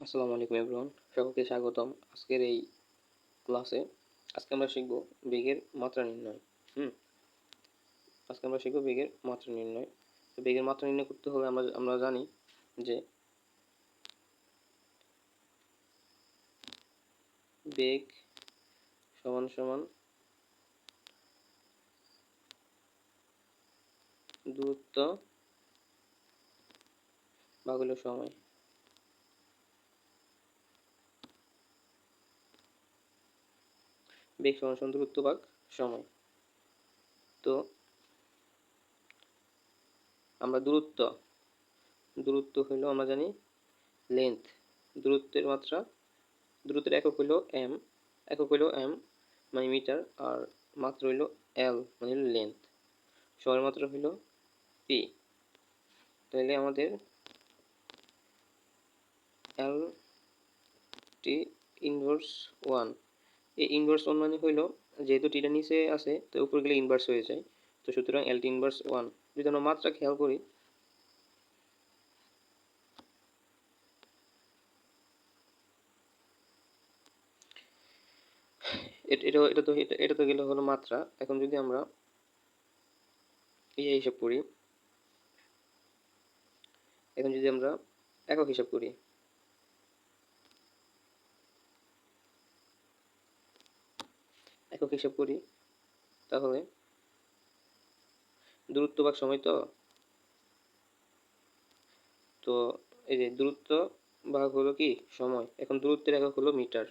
আসসালামু আলাইকুম এভরিওয়ান, সকলকে স্বাগতম আজকের এই ক্লাসে। আজকে আমরা শিখব বেগের মাত্রা নির্ণয়, হুম? আজকে আমরা শিখব বেগের মাত্রা নির্ণয়। তো বেগের মাত্রা নির্ণয় করতে হলে আমরা আমরা জানি যে বেগ সমান সমান দূরত্ব বা হলো সময়। বেগ সমান সমান দূরত্ব ভাগ সময়। তো আমরা দূরত্ব দূরত্ব হইল আমরা জানি লেন্থ দূরত্বের মাত্রা, দূরত্বের একক হইল এম একক হইল এম মানে মিটার, আর মাত্রা হইল এল মানে হইল লেন্থ সময়ের মাত্রা হইল পি তাহলে আমাদের এল টি ইনভার্স ওয়ান এই ইনভার্স ওয়ান মানে হইল যেহেতু টিটা নিচে আছে, তো উপর গেলে ইনভার্স হয়ে যায়। তো সুতরাং এলটি ইনভার্স ওয়ান যদি আমরা মাত্রা খেয়াল করি, এটা এটা তো এটা তো গেলে হলো মাত্রা। এখন যদি আমরা ইয়ে হিসাব করি, এখন যদি আমরা একক হিসাব করি একক হিসাব করি, তাহলে দূরত্ব ভাগ সময় তো তো এই যে দূরত্ব ভাগ হলো কি? সময়। এখন দূরত্বের একক হলো মিটার,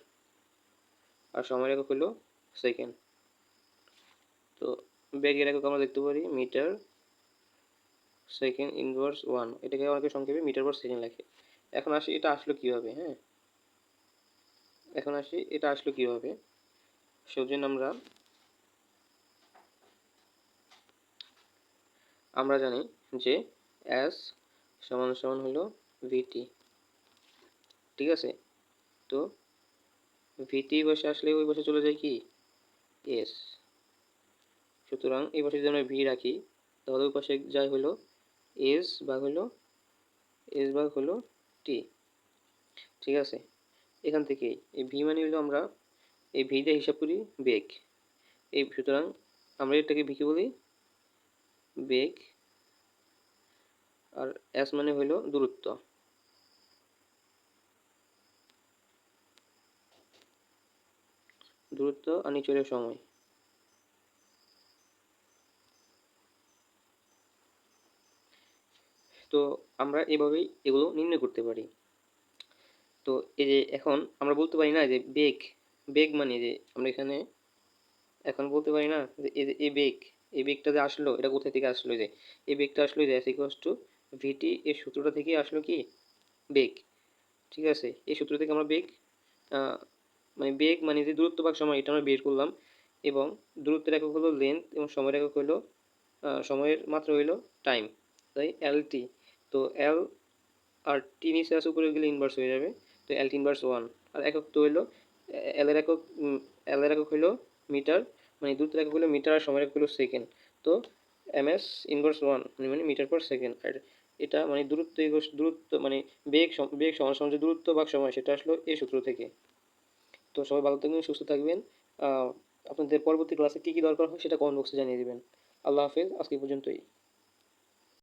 আর সময়ের একক হলো সেকেন্ড। তো বেগের একক আমরা দেখতে পারি মিটার সেকেন্ড ইনভার্স ওয়ান। এটাকে অনেকে সংক্ষেপে মিটার পার সেকেন্ড লেখে। এখন আসি, এটা আসলো কীভাবে? হ্যাঁ? এখন আসি, এটা আসলো কীভাবে? সেজন্য আমরা আমরা জানি যে এস সমান সমান হলো ভিটি ঠিক আছে? তো ভিটি বসে আসলে ওই বসে চলে যায় কি? এস সুতরাং এই পাশে যদি আমরা ভি রাখি, তাহলে ওই পাশে যায় হলো এস ভাগ হলো এস ভাগ হলো টি ঠিক আছে? এখান থেকেই, এই ভি মানে হলো আমরা এই ভি দিয়ে হিসাব করি, বেগ। এই সুতরাং আমরা এটাকে ভি কি বলি বেগ, আর এস মানে হইল দূরত্ব। দূরত্ব আর নিচে সময়। তো আমরা এভাবেই এগুলো নির্ণয় করতে পারি। তো এই যে এখন আমরা বলতে পারি না যে বেগ বেগ মানে যে আমরা এখানে এখন বলতে পারি না যে এই বেগ এই বেগটা যে আসলো, এটা কোথা থেকে আসলো যে? এই বেগটা আসলো যে এস টু ভিটি এই সূত্রটা থেকে আসলো কি? বেগ ঠিক আছে? এই সূত্র থেকে আমরা বেগ মানে বেগ মানে যে দূরত্ব ভাগ সময়, এটা আমরা বের করলাম এবং দূরত্বের একক হলো লেন্থ এবং সময়ের একক হলো সময়ের মাত্রা হইল টাইম তাই এল টি তো এল আর টি নিচে আসে উপরে গেলে ইনভার্স হয়ে যাবে, তো এল টি ইনভার্স ওয়ান আর একক তো হইল এল এর একক এল এর একক হইল মিটার মানে দূরত্বের একক হলো মিটার আর সময়ের একক হলো সেকেন্ড। তো এম এস ইনভার্স ওয়ান মানে মিটার পার সেকেন্ড আর এটা মানে দূরত্ব দূরত্ব মানে বেগ বেগ সমান সমান যে দূরত্ব বা সময়, সেটা আসলো এই সূত্র থেকে। তো সবাই ভালো থাকবেন, সুস্থ থাকবেন। আপনাদের পরবর্তী ক্লাসে কী কী দরকার হয় সেটা কমেন্ট বক্সে জানিয়ে দেবেন। আল্লাহ হাফেজ, আজকে পর্যন্তই।